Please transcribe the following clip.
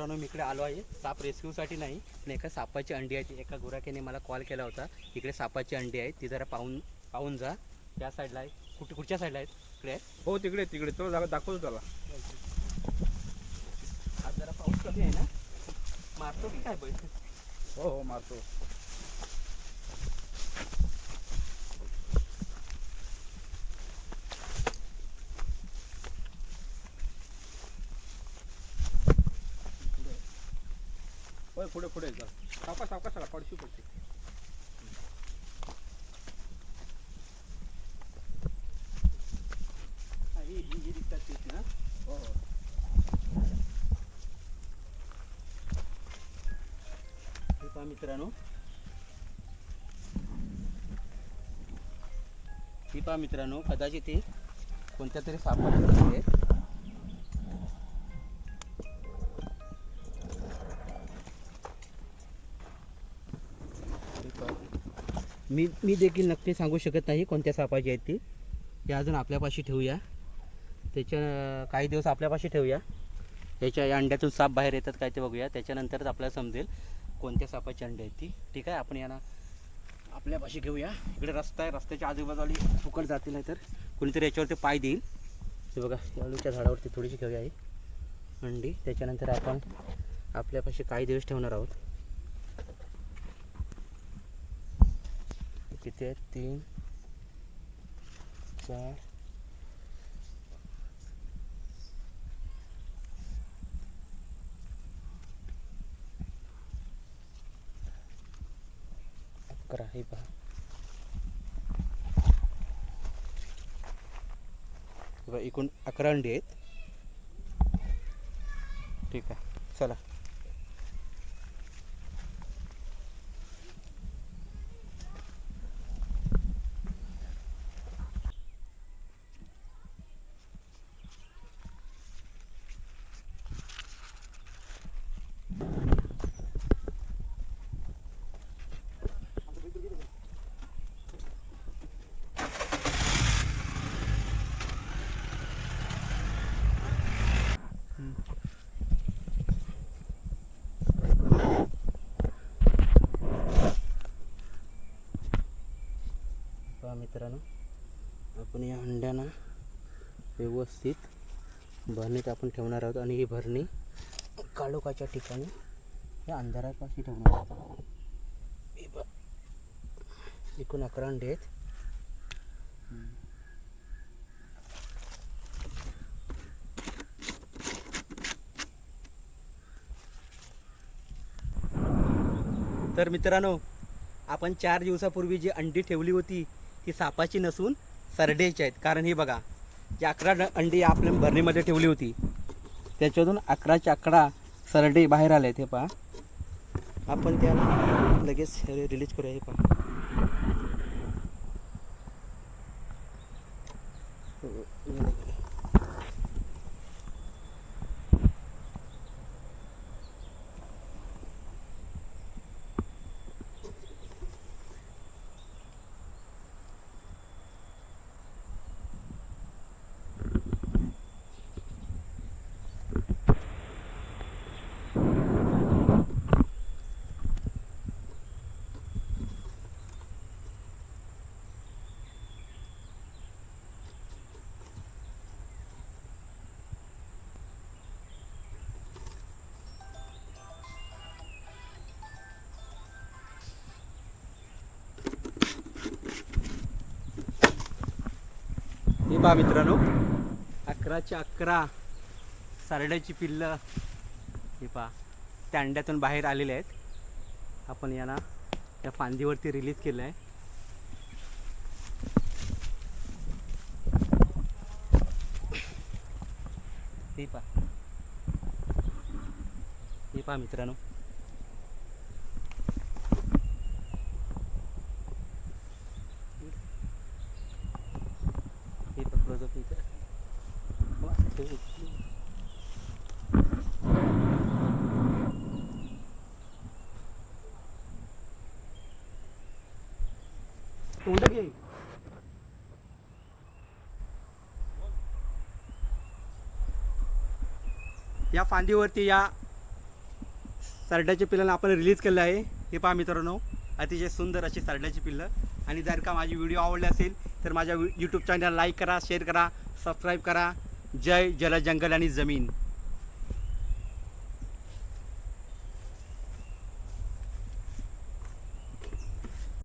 मित्रांनो मी इकडे आलो आहे. साप रेस्क्यूसाठी नाही पण एका सापाची अंडी आहे. ती एका गुराख्याने मला कॉल केला होता. इकडे सापाची अंडी आहे. ती जरा पाहून पाहून जा. त्या साईडला आहे. कुठे कुठच्या साईडला आहेत? इकडे आहे. हो तिकडे तिकडे. तो जागा दाखवतो त्याला. आज जरा पाऊस कमी आहे ना? मारतो की काय बैल? हो हो मारतो. पुढे पुढे जा. सावकाश सावकाश चला पडशी पडशी हा, ही ही ही दिसतात तीच ना हो हो. हे पहा मित्रांनो. ही पहा मित्रांनो कदाचित ती कोणत्या तरी सापाची मी मी देखील नक्की सांगू शकत नाही कोणत्या सापाची आहेत ती. ते अजून आपल्यापाशी ठेवूया. त्याच्या काही दिवस आपल्यापाशी ठेवूया. याच्या या अंड्यातून साप बाहेर येतात काय ते बघूया. त्याच्यानंतरच आपल्याला समजेल कोणत्या सापाची अंडी आहेत ती. ठीक आहे? आपण यांना आपल्यापाशी घेऊया. इकडे रस्ता आहे. रस्त्याच्या आजूबाजूला फुकट जातील नाही तर कोणीतरी याच्यावरती पाय देईल. ते बघा या झाडावरती थोडीशी घेऊया ही अंडी. त्याच्यानंतर आपण आपल्यापाशी काही दिवस ठेवणार आहोत. किती आहेत तीन चार अकरा हे पहा. बघा, एकूण अकरा अंडी आहेत. ठीक आहे चला. पहा मित्रांनो. आपण या अंड्यांना व्यवस्थित भरणीत आपण ठेवणार आहोत आणि ही भरणी काळोखाच्या ठिकाणी या अंधारापाशी ठेवणार आहोत. एकूण अकरा अंडे आहेत. तर मित्रांनो आपण चार दिवसापूर्वी जी अंडी ठेवली होती ती सापाची नसून सरडेची आहेत. कारण ही बघा जी अकरा अंडी आपल्या भरणीमध्ये ठेवली होती त्याच्यातून अकराचे अकरा सरडे बाहेर आले हे पहा. आपण त्याला लगेच रिलीज करूया हे पहा. पहा मित्रांनो. अकराचे अकरा सरड्याची पिल्लं हे पहा. त्या अंड्यातून बाहेर आलेले आहेत. आपण यांना त्या फांदीवरती रिलीज केलं आहे हे पहा. हे पहा मित्रांनो. हे तोंड घे या फांदीवरती या सरड्याच्या पिल्लांना आपण रिलीज केलं आहे. हे पहा मित्रांनो अतिशय सुंदर अशी सरड्याची पिल्लं. आणि जर का माझी व्हिडिओ आवडले असेल तर माझ्या यूट्यूब चॅनल लाईक करा शेअर करा सबस्क्राईब करा. जय जल जंगल आणि जमीन.